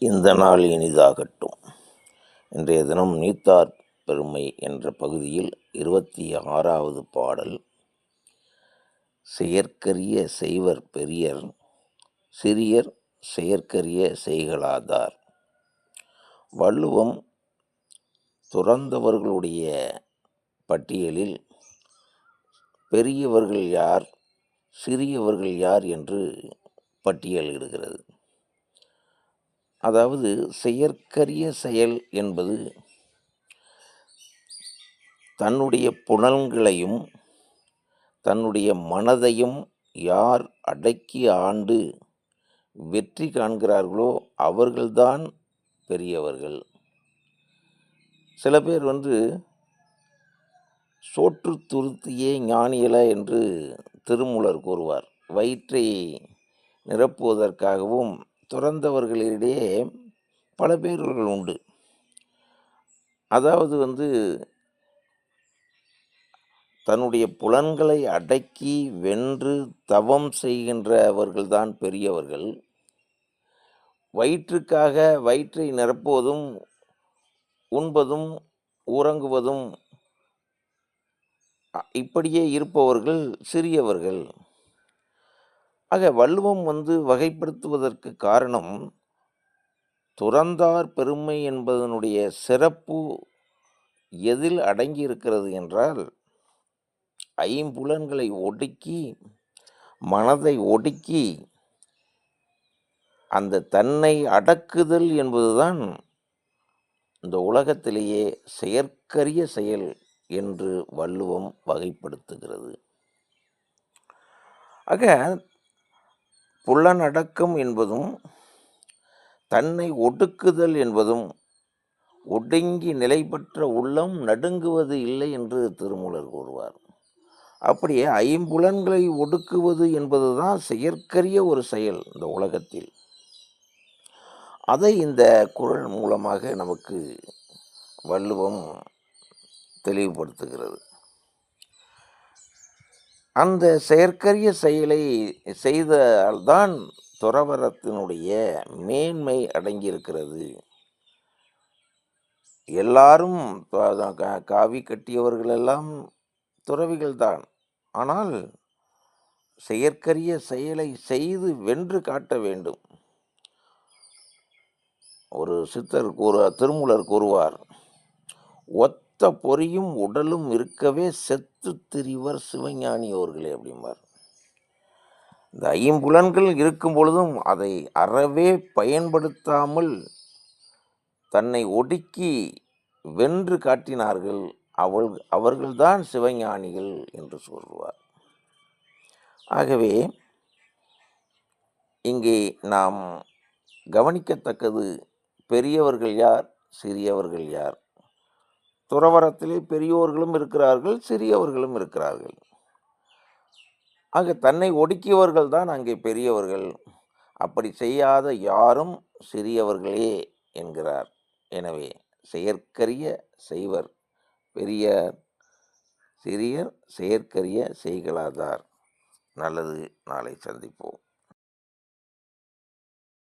இந்த நாள் இனிதாகட்டும். இன்றைய தினம் நீத்தார் பெருமை என்ற பகுதியில் இருபத்தி ஆறாவது பாடல். செயற்கரிய செய்வர் பெரியர் சிறியர் செயற்கரிய செய்களாதார். வள்ளுவம் துறந்தவர்களுடைய பட்டியலில் பெரியவர்கள் யார் சிறியவர்கள் யார் என்று பட்டியலிடுகிறது. அதாவது செயற்கரிய செயல் என்பது தன்னுடைய புலன்களையும் தன்னுடைய மனதையும் யார் அடக்கி ஆண்டு வெற்றி காண்கிறார்களோ அவர்கள்தான் பெரியவர்கள். சில பேர் வந்து சோற்று துருத்தியே ஞானியல என்று திருமூலர் கூறுவார். வயிற்றை நிரப்புவதற்காகவும் துறந்தவர்களிடையே பல பேர்கள் உண்டு. அதாவது வந்து தன்னுடைய புலன்களை அடக்கி வென்று தவம் செய்கின்றவர்கள்தான் பெரியவர்கள். வயிற்றுக்காக வயிற்றை நிரப்புவதும் உண்பதும் உறங்குவதும் இப்படியே இருப்பவர்கள் சிறியவர்கள். ஆக வள்ளுவம் வந்து வகைப்படுத்துவதற்கு காரணம் துறந்தார் பெருமை என்பதனுடைய சிறப்பு எதில் அடங்கி இருக்கிறது என்றால் ஐம்புலன்களை ஒடுக்கி மனதை ஒடுக்கி அந்த தன்னை அடக்குதல் என்பதுதான் இந்த உலகத்திலேயே செயற்கரிய செயல் என்று வள்ளுவம் வகைப்படுத்துகிறது. ஆக புலனடக்கம் என்பதும் தன்னை ஒடுக்குதல் என்பதும் ஒடுங்கி நிலை பெற்ற உள்ளம் நடுங்குவது இல்லை என்று திருமூலர் கூறுவார். அப்படியே ஐம்புலன்களை ஒடுக்குவது என்பதுதான் செயற்கரிய ஒரு செயல் இந்த உலகத்தில். அதை இந்த குறள் மூலமாக நமக்கு வள்ளுவம் தெளிவுபடுத்துகிறது. அந்த செயற்கரிய செயலை செய்தால்தான் துறவரத்தினுடைய மேன்மை அடங்கியிருக்கிறது. எல்லாரும் காவி கட்டியவர்களெல்லாம் துறவிகள்தான். ஆனால் செயற்கரிய செயலை செய்து வென்று காட்ட வேண்டும். ஒரு சித்தர் கூற திருமூலர் கூறுவார் ஒத்த பொறியும் உடலும் இருக்கவே செத்து திரிவர் சிவஞானியோர்களே அப்படிம்பார். இந்த ஐம்புலன்கள் இருக்கும் பொழுதும் அதை அறவே பயன்படுத்தாமல் தன்னை ஒடுக்கி வென்று காட்டினார்கள் அவள் அவர்கள்தான் சிவஞானிகள் என்று சொல்வார். ஆகவே இங்கே நாம் கவனிக்கத்தக்கது பெரியவர்கள் யார் சிறியவர்கள் யார்? துறவரத்திலே பெரியோர்களும் இருக்கிறார்கள் சிறியவர்களும் இருக்கிறார்கள். ஆக தன்னை ஒடுக்கியவர்கள் தான் அங்கே பெரியவர்கள். அப்படி செய்யாத யாரும் சிறியவர்களே என்கிறார். எனவே செயற்கரிய செய்வர் பெரிய சிறியர் செயற்கரிய செய்களாதார். நல்லது நாளை சந்திப்போம்.